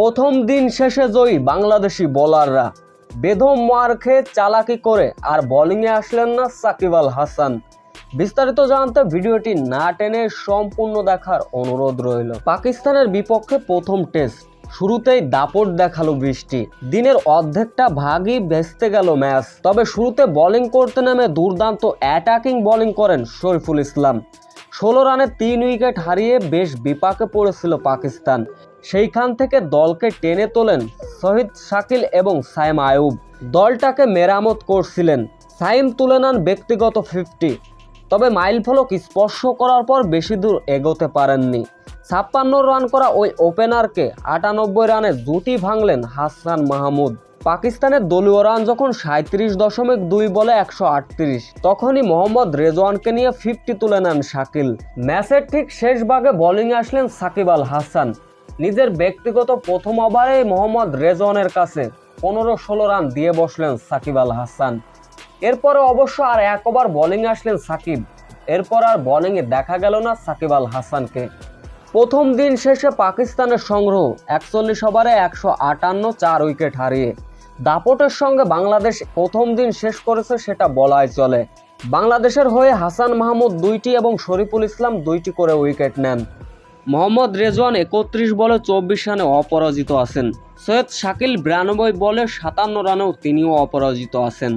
প্রথম দিন শেষে জয়ী বাংলাদেশি বোলাররা। বেদম মার খেয়ে চালাকি করে আর বোলিংয়ে আসলেন না সাকিব আল হাসান। বিস্তারিত জানতে ভিডিওটি না টেনে সম্পূর্ণ দেখার অনুরোধ রইল। পাকিস্তানের বিপক্ষে প্রথম টেস্ট। শুরুতেই দাপট দেখাল বৃষ্টি। দিনের অর্ধেকটা ভাগই ভেস্তে গেল ম্যাচ। তবে শুরুতে বোলিং করতে নেমে দুর্দান্ত অ্যাটাকিং বোলিং করেন শরীফুল ইসলাম। ষোলো রানে তিন উইকেট হারিয়ে বেশ বিপাকে পড়েছিল পাকিস্তান। সেইখান থেকে দলকে টেনে তোলেন শহীদ শাকিল এবং সাইম আয়ুব। দলটাকে মেরামত করছিলেন। সাইম তুলে নেন ব্যক্তিগত ফিফটি। তবে মাইল ফলক স্পর্শ করার পর বেশি দূর এগোতে পারেননি। ছাপ্পান্ন রান করা ওই ওপেনারকে আটানব্বই রানে জুটি ভাঙলেন হাসান মাহমুদ। পাকিস্তানের দলীয় রান যখন সাঁত্রিশ দশমিক দুই বলে একশো আটত্রিশ, তখনই মোহাম্মদ রেজওয়ানকে নিয়ে ফিফটি তুলে নেন শাকিল। ম্যাচের ঠিক শেষ ভাগে বোলিংয়ে আসলেন সাকিব আল হাসান। নিজের ব্যক্তিগত প্রথম ওভারে মোহাম্মদ রেজওয়ানের কাছে পনেরো ষোলো রান দিয়ে বসলেন সাকিব আল হাসান। এরপরে অবশ্য আর এক ওভার বোলিংয়ে আসলেন সাকিব। এরপর আর বোলিংয়ে দেখা গেল না সাকিব আল হাসানকে। প্রথম দিন শেষে পাকিস্তানের সংগ্রহ একচল্লিশ ওভারে একশো আটান্ন চার উইকেট হারিয়ে দাপটের সঙ্গে বাংলাদেশ প্রথম দিন শেষ করেছে সেটা বলাই চলে। বাংলাদেশের হয়ে হাসান মাহমুদ দুইটি এবং শরীফুল ইসলাম দুইটি করে উইকেট নেন। মোহাম্মদ রেজওয়ান একত্রিশ বলে চব্বিশ রানে অপরাজিত আছেন। সৈয়দ শাকিল বিরানব্বই বলে সাতান্ন রানেও তিনিও অপরাজিত আছেন।